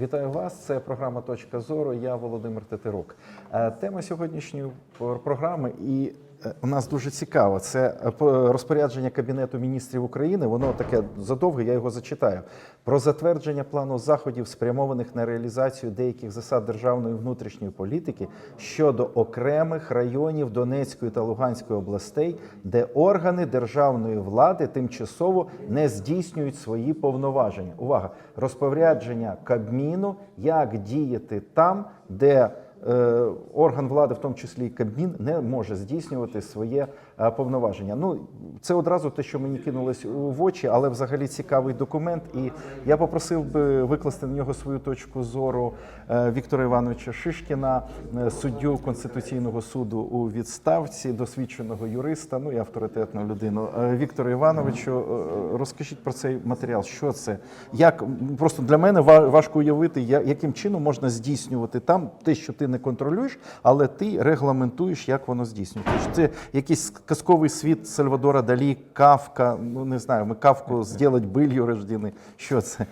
Вітаю вас. Це програма Точка зору. Я Володимир Тетерук. Е, Тема сьогоднішньої програми і у нас дуже цікаво. Це е, по- розпорядження Кабінету міністрів України. Воно таке задовге, я його зачитаю. Про затвердження плану заходів, спрямованих на реалізацію деяких засад державної внутрішньої політики щодо окремих районів Донецької та Луганської областей, де органи державної влади тимчасово не здійснюють свої повноваження. Увага! Розпорядження Кабміну, як діяти там, де е, орган влади, в тому числі Кабмін, не може здійснювати своє е, повноваження. Ну це одразу те, що мені кинулось в очі, але взагалі цікавий документ. І я попросив би викласти на нього свою точку зору е, Віктора Івановича Шишкіна, е, суддю Конституційного суду у відставці, досвідченого юриста, ну і авторитетну людину. Е, Віктору Івановичу, е, розкажіть про цей матеріал. Що це? Як просто для мене важко уявити, яким чином можна здійснювати там те, що ти не контролюєш, але ти регламентуєш, як воно здійснюється. Це якийсь казковий світ Сальвадора Далі, Кавка. Ну не знаю, ми Кавку зробити билью рождені. Що це?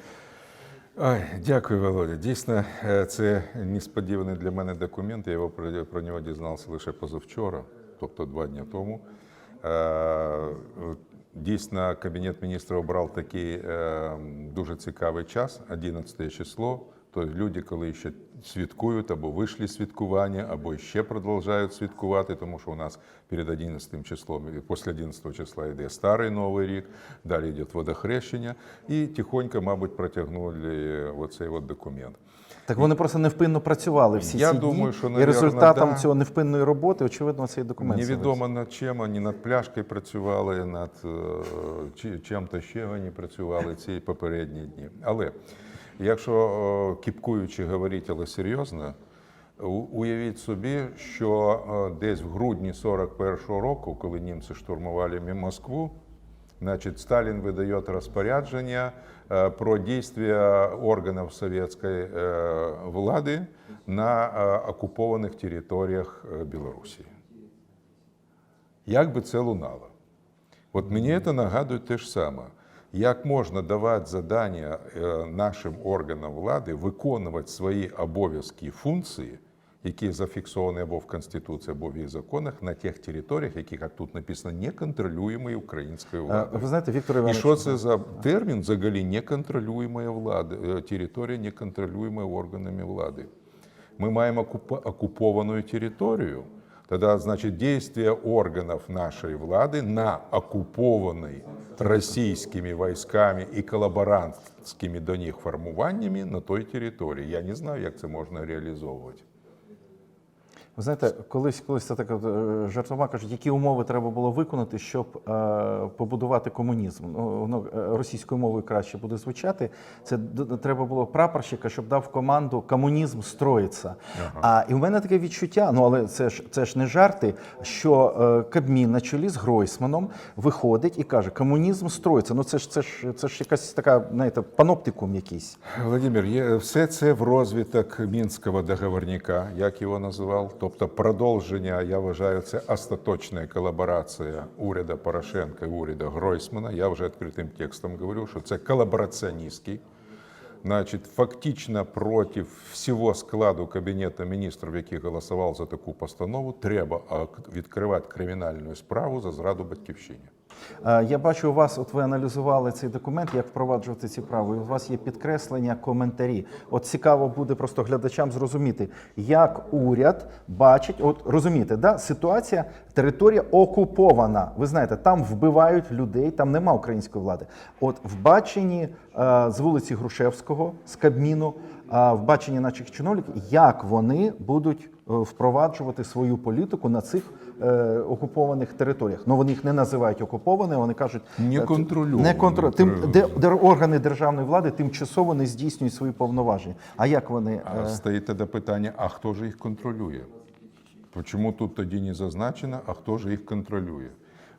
Ой, дякую, Володя. Дійсно, е, це несподіваний для мене документ. Я його про, про нього дізнався лише позавчора, тобто два дні тому. Е, Дійсно, Кабінет міністрів обрав такий е, дуже цікавий час, 11 число. Тобто люди, коли ще святкують або вийшли з святкування, або ще продовжують святкувати, тому що у нас перед 11 числом, після 11 числа йде старий новий рік, далі йде водохрещення, і тихонько, мабуть, протягнули оцей от документ. Так вони просто невпинно працювали всі Я ці думаю, дні, що, і результатом да. цього невпинної роботи, очевидно, цей документ. Невідомо над чим, вони над пляшкою працювали, над е, чим-то ще вони працювали ці попередні дні. Але якщо е, кіпкуючи говорити, але серйозно, у- уявіть собі, що е, десь в грудні 41-го року, коли німці штурмували Мі- Москву, Значит, Сталин выдает распоряджение э, про действия органов советской э, влады на э, оккупованных територіях э, Білорусі. Як би це лунало? От мені це нагадує те ж саме. Як можна давати завдання е, нашим органам влади виконувати свої обов'язки і функції, які зафіксовані або в Конституції, або в їх законах, на тих територіях, які, як тут написано, не контролюємо українською Е, владою. Ви знаєте, Віктор І що це за термін взагалі неконтролюємої влади, е, територія неконтролюємої органами влади? Ми маємо окуповану територію. Тогда, значит, действия органов нашей влады на оккупованной российскими войсками і колаборантськими до них формуваннями на той території. Я не знаю, як це можна реалізовувати. Ви знаєте, колись колись це так е, жартома кажуть, які умови треба було виконати, щоб е, побудувати комунізм. Ну, воно е, російською мовою краще буде звучати. Це треба було прапорщика, щоб дав команду комунізм строїться. А і в мене таке відчуття, ну але це ж це ж не жарти, що е, Кабмін на чолі з Гройсманом виходить і каже: комунізм строїться. Ну це ж це ж це ж якась така, знаєте, паноптикум якийсь. Володимир, є, все це в розвиток мінського договорника, як його називав. Тобто продовження, я вважаю, це остаточна колаборація уряду Порошенка і уряду Гройсмана. Я вже відкритим текстом говорю, що це колабораціоністський. Значить, фактично проти всього складу Кабінету міністрів, який голосував за таку постанову, треба відкривати кримінальну справу за зраду батьківщині. Е, Я бачу, у вас, от ви аналізували цей документ, як впроваджувати ці права. і У вас є підкреслення, коментарі. От цікаво буде просто глядачам зрозуміти, як уряд бачить, от розумієте, да, ситуація, територія окупована. Ви знаєте, там вбивають людей, там нема української влади. От в баченні е, з вулиці Грушевського, з Кабміну, е, в баченні наших чиновників, як вони будуть е, впроваджувати свою політику на цих е, окупованих територіях. Ну вони їх не називають окупованими, вони кажуть Не е, т- контрольовані. Не контро... Тим, де, де органи державної влади тимчасово не здійснюють свої повноваження. А як вони А е, стоїть тоді питання: а хто ж їх контролює? Чому тут тоді не зазначено, а хто ж їх контролює?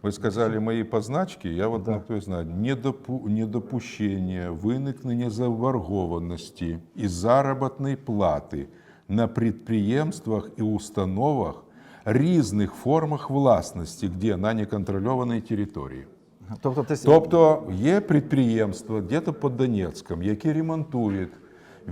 Ви сказали мої позначки, я от на той знаю, недопу, недопущення виникнення заборгованості і заробітної плати на підприємствах і установах різних формах власності, де на неконтрольованій території. тобто, ти... Тобто є підприємства, де-то під Донецьком, які ремонтує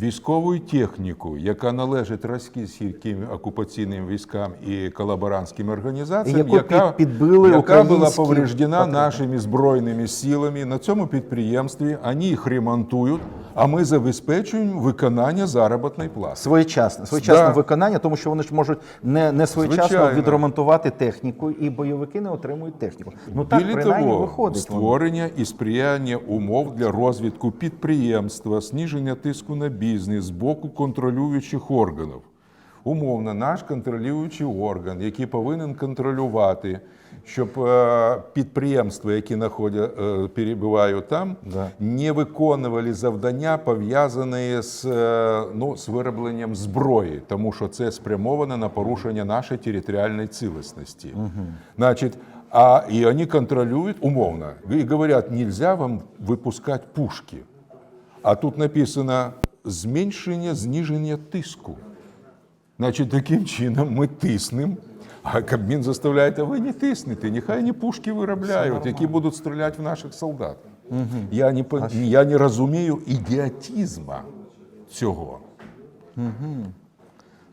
військову техніку, яка належить російським окупаційним військам і колаборантським організаціям, Яку яка, під- підбили яка була повреждена патріоти. нашими збройними силами на цьому підприємстві. Вони їх ремонтують, а ми забезпечуємо виконання заробітної плати. Своєчасне, своєчасне Да. виконання, тому що вони ж можуть не, не своєчасно Звичайно. відремонтувати техніку, і бойовики не отримують техніку. Ну так принаймні того, виходить. створення і сприяння умов для розвитку підприємства, зниження тиску на бізнес з боку контролюючих органів. Умовно, наш контролюючий орган, який повинен контролювати, щоб е, підприємства, які е, перебувають там, Да. не виконували завдання, пов'язані з, е, ну, з виробленням зброї, тому що це спрямовано на порушення нашої територіальної цілісності. Значить, а и они контролюют умовно и говорят, нельзя вам выпускать пушки. А тут написано зменшення, зниження тиску. Значить, таким чином ми тиснемо, а Кабмін заставляє, а ви не тиснете, нехай не пушки виробляють, які будуть стріляти в наших солдат. Я, не, я не розумію ідіотизму цього.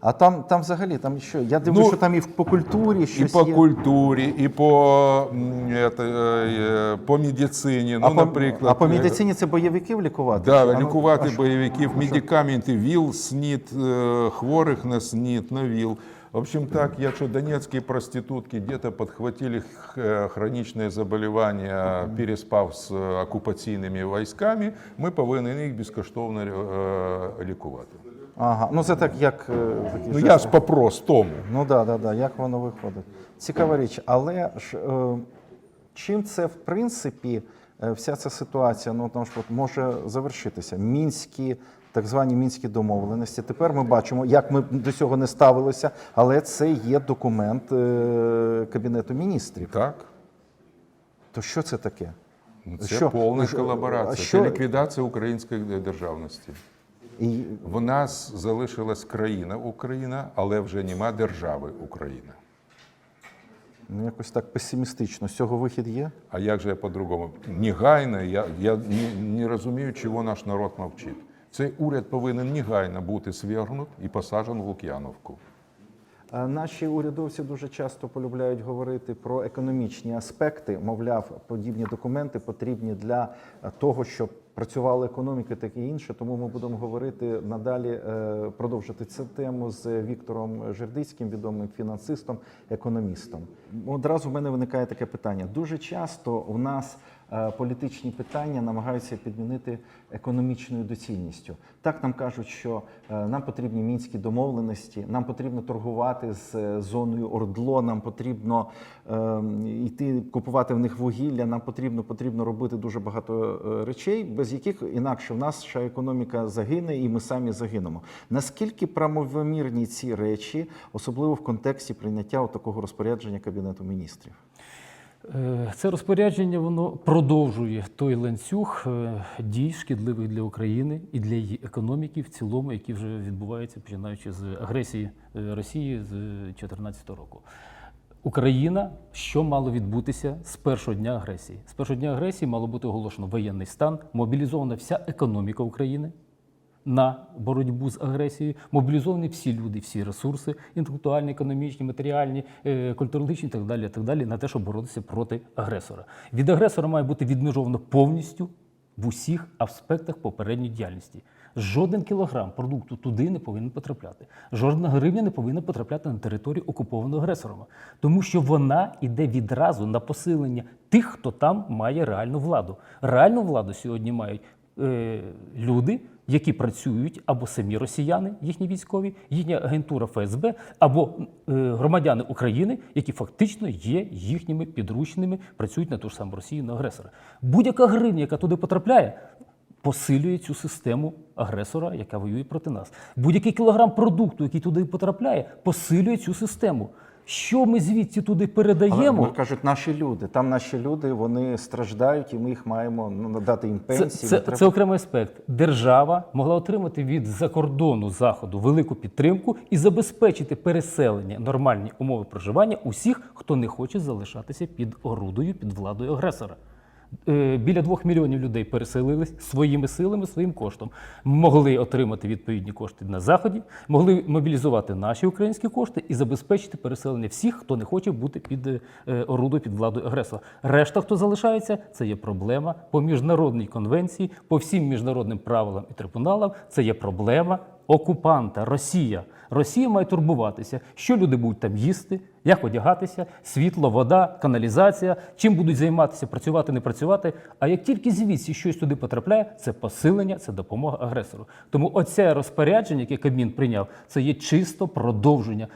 А там, там взагалі, там що? Я дивлюсь, Ну, що там і по культурі І по є. культурі, і по, это, е, по медицині. а, ну, по, наприклад, а по е, медицині це бойовиків лікувати? Да, а ну, лікувати а бойовиків, медикаменти, ВІЛ, СНІД, е, хворих на СНІД, на ВІЛ. В общем так, якщо донецькі проститутки где-то подхватили х- хронічне заболівання, переспав з е, окупаційними військами, ми повинні їх безкоштовно е, лікувати. Ага, ну це так, як е, такі Ну я ж по-простому. Ну да, да, да, як воно виходить. Цікава річ. Але ж е, чим це в принципі е, вся ця ситуація ну, тому що, от, може завершитися? Мінські, так звані мінські домовленості. Тепер ми бачимо, як ми до цього не ставилися, але це є документ е, Кабінету міністрів. Так? То що це таке? Ну, Це Що? повна Що? колаборація, Що? це ліквідація української державності. І В нас залишилась країна Україна, але вже нема держави Україна. ну, якось так песимістично. З цього вихід є? А як же я по-другому? Негайно, я, я не, не розумію, чого наш народ мовчить. Цей уряд повинен негайно бути свергнут і посаджен в Лук'яновку. А Наші урядовці дуже часто полюбляють говорити про економічні аспекти. Мовляв, подібні документи потрібні для е, того, щоб працювала економіка, так і інше. Тому ми будемо говорити надалі, е, продовжити цю тему з Віктором Жердицьким, відомим фінансистом, економістом. Одразу в мене виникає таке питання. Дуже часто у нас е, політичні питання намагаються підмінити економічною доцільністю. Так нам кажуть, що е, нам потрібні мінські домовленості, нам потрібно торгувати з е, зоною Ордло, нам потрібно е, йти купувати в них вугілля, нам потрібно, потрібно робити дуже багато е, речей, без яких інакше в нас ще економіка загине, і ми самі загинемо. Наскільки правомірні ці речі, особливо в контексті прийняття такого розпорядження Кабінету міністрів? Е, Це розпорядження воно продовжує той ланцюг е, дій шкідливих для України і для її економіки в цілому, які вже відбуваються починаючи з агресії е, Росії з 2014 року. Україна, що мало відбутися з першого дня агресії? З першого дня агресії мало бути оголошено воєнний стан, мобілізована вся економіка України на боротьбу з агресією, мобілізовані всі люди, всі ресурси, інтелектуальні, економічні, матеріальні, е, культурологічні так далі, так далі, на те, щоб боротися проти агресора. Від агресора має бути відмежовано повністю в усіх аспектах попередньої діяльності. Жоден кілограм продукту туди не повинен потрапляти. Жодна гривня не повинна потрапляти на територію окупованого агресором, тому що вона йде відразу на посилення тих, хто там має реальну владу. Реальну владу сьогодні мають е, люди, які працюють або самі росіяни, їхні військові, їхня агентура ФСБ, або е, громадяни України, які фактично є їхніми підручними, працюють на ту ж саму Росію на агресора. Будь-яка гривня, яка туди потрапляє, посилює цю систему агресора, яка воює проти нас. Будь-який кілограм продукту, який туди потрапляє, посилює цю систему. Що ми звідси туди передаємо? Але, кажуть, наші люди. Там наші люди вони страждають, і ми їх маємо ну, надати їм пенсії. це, це, треба- це окремий аспект. Держава могла отримати від закордону заходу велику підтримку і забезпечити переселення, нормальні умови проживання усіх, хто не хоче залишатися під орудою, під владою агресора. Е, Біля двох мільйонів людей переселились своїми силами, своїм коштом. Могли отримати відповідні кошти на заході, могли мобілізувати наші українські кошти і забезпечити переселення всіх, хто не хоче бути під е, орудою, під владою агресора. Решта, хто залишається, це є проблема по міжнародній конвенції, по всім міжнародним правилам і трибуналам. Це є проблема окупанта Росія. Росія має турбуватися, що люди будуть там їсти, як одягатися, світло, вода, каналізація, чим будуть займатися, працювати, не працювати. А як тільки звідси щось туди потрапляє, це посилення, це допомога агресору. Тому оце розпорядження, яке Кабмін прийняв, це є чисто продовження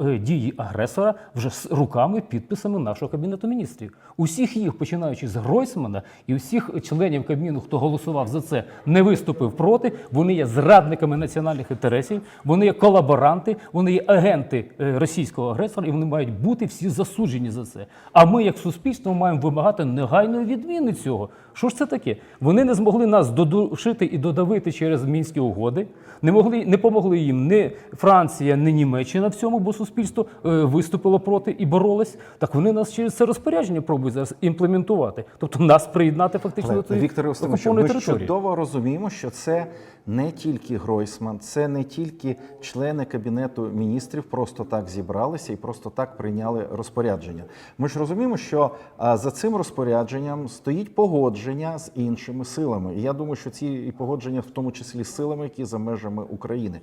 е, дії агресора вже з руками, підписами нашого кабінету міністрів. Усіх їх, починаючи з Гройсмана і усіх членів Кабміну, хто голосував за це, не виступив проти. Вони є зрадниками національних інтересів, вони є колаборанти, вони є агенти е, російського агресора, і вони мають бути всі засуджені за це. А ми, як суспільство, маємо вимагати негайної відміни цього. Що ж це таке? Вони не змогли нас додушити і додавити через мінські угоди. Не могли, не помогли їм ні Франція, ні Німеччина в цьому, бо суспільство е, виступило проти і боролось. Так вони нас через це розпорядження пробують зараз імплементувати, тобто нас приєднати фактично Але, до цієї Віктор Устимович, ми території. чудово розуміємо, що це не тільки Гройсман, це не тільки члени кабінету міністрів просто так зібралися і просто так прийняли розпорядження. Ми ж розуміємо, що за цим розпорядженням стоїть погодження з іншими силами. І я думаю, що ці і погодження, в тому числі з силами, які за межами України.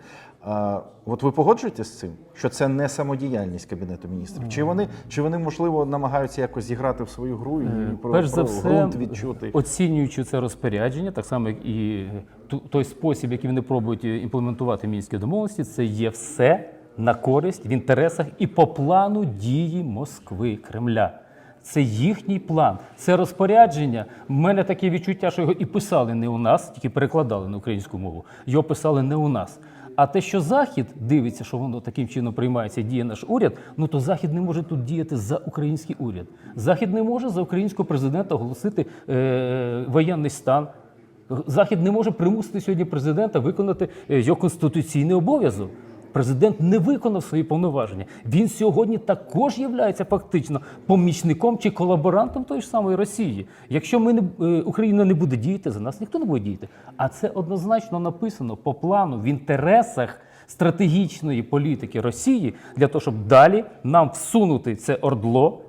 От ви погоджуєтесь з цим, що це не самодіяльність кабінету міністрів? Чи вони чи вони можливо намагаються якось зіграти в свою гру і про, Е, Перш за все, ґрунт відчути? оцінюючи це розпорядження, так само як і той спосіб, який вони пробують е, імплементувати мінські домовленості, це є все на користь в інтересах і по плану дії Москви, Кремля. Це їхній план, це розпорядження. У мене таке відчуття, що його і писали не у нас, тільки перекладали на українську мову. Його писали не у нас. А те, що Захід дивиться, що воно таким чином приймається, діє наш уряд, ну то Захід не може тут діяти за український уряд. Захід не може за українського президента оголосити е, воєнний стан. Захід не може примусити сьогодні президента виконати е, його конституційний обов'язок. Президент не виконав свої повноваження. Він сьогодні також є фактично помічником чи колаборантом тої ж самої Росії. Якщо ми не е, Україна не буде діяти за нас, ніхто не буде діяти. А це однозначно написано по плану в інтересах стратегічної політики Росії для того, щоб далі нам всунути це ордло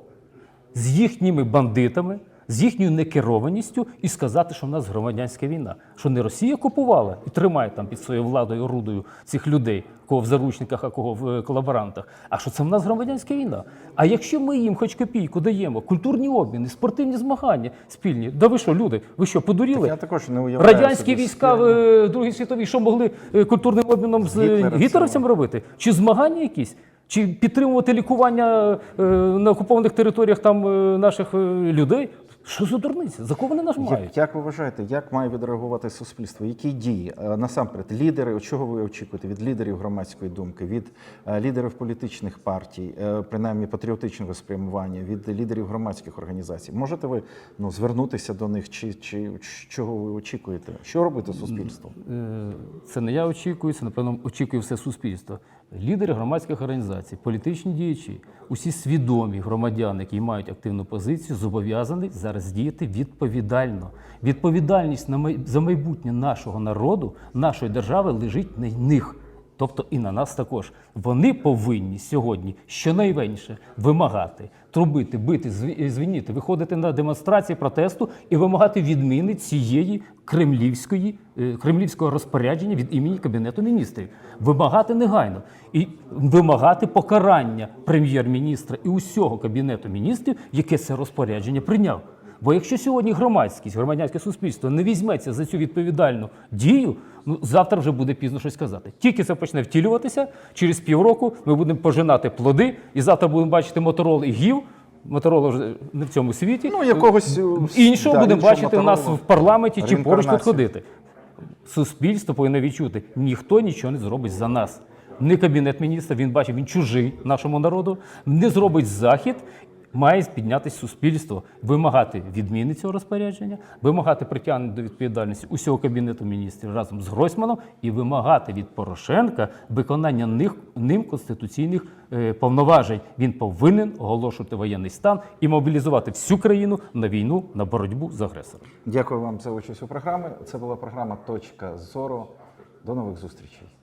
з їхніми бандитами, з їхньою некерованістю і сказати, що в нас громадянська війна, що не Росія купувала і тримає там під своєю владою орудою цих людей, кого в заручниках, а кого в е, колаборантах. А що це в нас громадянська війна? А якщо ми їм хоч копійку даємо, культурні обміни, спортивні змагання спільні, да ви що, люди, ви що, подуріли? Я також не уявляю Радянські війська в е, Другій світовій що могли е, культурним обміном з е, гітлерівцями. робити? Чи змагання якісь? Чи підтримувати лікування на окупованих територіях там наших людей? Що за дурниця? За кого вони нас мають? Як, як ви вважаєте, як має відреагувати суспільство? Які дії? Е, Насамперед, лідери, чого ви очікуєте від лідерів громадської думки, від е, лідерів політичних партій, е, принаймні патріотичного спрямування, від лідерів громадських організацій? Можете ви ну, звернутися до них, чи, чи чого ви очікуєте? Що робити суспільством? Е, Це не я очікую, це напевно очікує все суспільство. Лідери громадських організацій, політичні діячі, усі свідомі громадяни, які мають активну позицію, зобов'язані зараз діяти відповідально. Відповідальність за майбутнє нашого народу, нашої держави лежить на них. Тобто і на нас також. Вони повинні сьогодні щонайменше вимагати, трубити, бити, зві- звініти, виходити на демонстрації протесту і вимагати відміни цієї кремлівської, е, кремлівського розпорядження від імені Кабінету міністрів. Вимагати негайно і вимагати покарання прем'єр-міністра і усього кабінету міністрів, яке це розпорядження прийняв. Бо якщо сьогодні громадськість, громадянське суспільство не візьметься за цю відповідальну дію, ну завтра вже буде пізно щось казати. Тільки це почне втілюватися, через півроку ми будемо пожинати плоди, і завтра будемо бачити моторол і гів. Моторола вже не в цьому світі. Ну, якогось, е, іншого да, будемо бачити у нас в парламенті чи поруч тут ходити. Суспільство повинно відчути, ніхто нічого не зробить за нас. Не кабінет міністра, він бачить, він чужий нашому народу, не зробить захід. Має піднятися суспільство, вимагати відміни цього розпорядження, вимагати притягнення до відповідальності усього кабінету міністрів разом з Гройсманом і вимагати від Порошенка виконання них, ним конституційних е, повноважень. Він повинен оголошувати воєнний стан і мобілізувати всю країну на війну, на боротьбу з агресором. Дякую вам за участь у програмі. Це була програма Точка зору. До нових зустрічей.